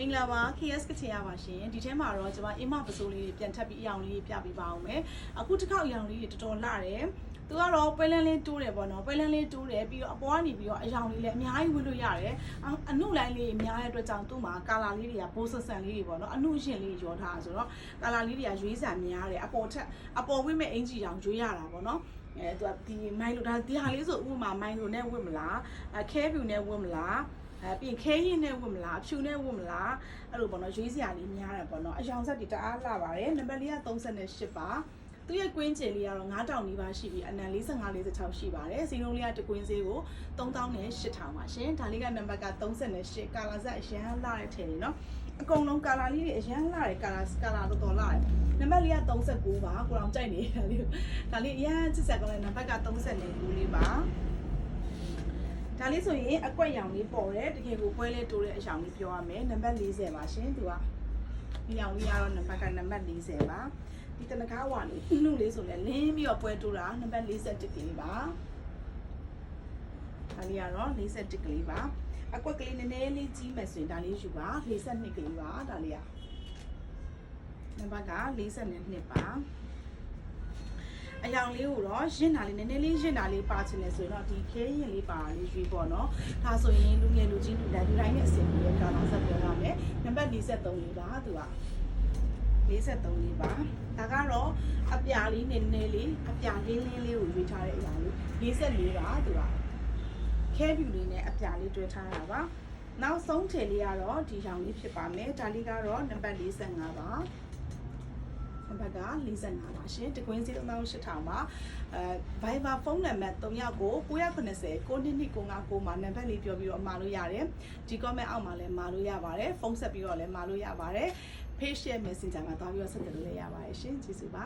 မင်္ဂလာပါ KS ကချင်ရပါရှင်ဒီထဲမှာတော့ကျွန်မအင်းမပစိုးလေးတွေပြန်ထပ်ပြီးအယောင်လေးတွေပြပေးပါအောင်မယ်အခုတစ်ခေါက်အယောင်လေးတွေတော်တော်လှတယ်သူကတော့ပွဲလန်းလေးတိုးတယ်ပေါ့နော်ပွဲလန်းလေးတိုးတယ်ပြီးတော့အပေါ်ကနေပြီးတော့အယောင်လေးလည်းအများကြီးဝင်လို့ရတယ်အအနုလိုင်းလေးအများတဲ့အတွက်ကြောင့်သူ့မှာကာလာလေးတွေကဘိုးဆဆန်လေးတွေပေါ့နော်အနုရှင်လေးရောထားတာဆိုတော့ကာလာလေးတွေကရွေးစံများတယ်အပေါ်ထက်အပေါ်ဝိမဲ့အင်ဂျီတောင်ရွေးရတာပေါ့နော်အဲသူကဒီမိုင်းလိုဒါဒီဟာလေးဆိုဥပမာမိုင်းလိုနဲ့ဝတ်မလားအခဲဖြူနဲ့ဝတ်မလား အဲပြီးရင်ခဲရင်နဲ့ဝတ်မလားဖြူနဲ့ဝတ်မလားအဲ့လိုပေါ့နော်ရွေးစရာလေးများတယ်ပေါ့နော်အယောင်ဆက်တွေတအားလှပါတယ်နံပါတ်လေးက38ပါသူ့ရဲ့ကွင်းကျင်လေးကတော့9000နီးပါးရှိပြီးအနံ45 46ရှိပါတယ်စီလုံးလေးကတကွင်းစေးကို3000နဲ့8000ပါရှင်ဒါလေးကနံပါတ်က38ကာလာဆက်အရန်လှတဲ့ထည်လေးနော်အကုန်လုံးကာလာလေးတွေအရန်လှတယ်ကာလာကာလာတော်တော်လှတယ်နံပါတ်လေးက39ပါကိုအောင်ကြိုက်နေတာလေးဒါလေးအရန်ချစ်ဆက်ကောင်းတဲ့နံပါတ်က39လေးပါဒါ လေးဆိုရင်အကွက်ရောင်လေးပေါ်တယ်တကယ်ကိုပွဲလေးတိုးတဲ့အရောင်လေးပြောရမယ်နံပါတ်40ပါရှင်သူကဒီရောင်လေးကတော့နံပါတ်ကနံပါတ်40ပါဒီတနကားဝါလေးနှုတ်လေးဆိုလဲလင်းပြီးတော့ပွဲတိုးတာနံပါတ်41ကလေးပါဒါလေးကတော့41ကလေးပါအကွက်ကလေးနည်းနည်းလေးကြီးမယ်ဆိုရင်ဒါလေးယူပါ42ကလေးပါဒါလေးကနံပါတ်က42ပါ အယောင်လေးကိုတော့ရင့်တာလေးနည်းနည်းလေးရင့်တာလေးပါချင်တယ်ဆိုရင်တော့ဒီခဲရင်လေးပါလေးရွေးပေါ့နော်ဒါဆိုရင်လူငယ်လူကြီးလူတိုင်းလူတိုင်းနဲ့အဆင်ပြေတဲ့ကာလာဆက်ပြောရမယ်နံပါတ်43လေးပါသူက43လေးပါဒါကတော့အပြာလေးနည်းနည်းလေးအပြာလေးလေးလေးကိုရွေးထားတဲ့အရာလေး44ပါသူကခဲဖြူလေးနဲ့အပြာလေးတွဲထားတာပါနောက်ဆုံးထည်လေးကတော့ဒီရောင်လေးဖြစ်ပါမယ်ဒါလေးကတော့နံပါတ်45ပါ နံပါတ်က45ပါရှင်တကွင်းစီ3800ပါအဲ Viber ဖုန်းနံပါတ်39ကို990 9295မှာနံပါတ်လေးပြောပြီးတော့မှာလို့ရတယ်ဒီ comment အောက်မှာလည်းမှာလို့ရပါတယ်ဖုန်းဆက်ပြီးတော့လည်းမှာလို့ရပါတယ် page ရဲ့ messenger မှာသွားပြီးတော့ဆက်သွယ်လို့လည်းရပါတယ်ရှင်ကျေးဇူးပါ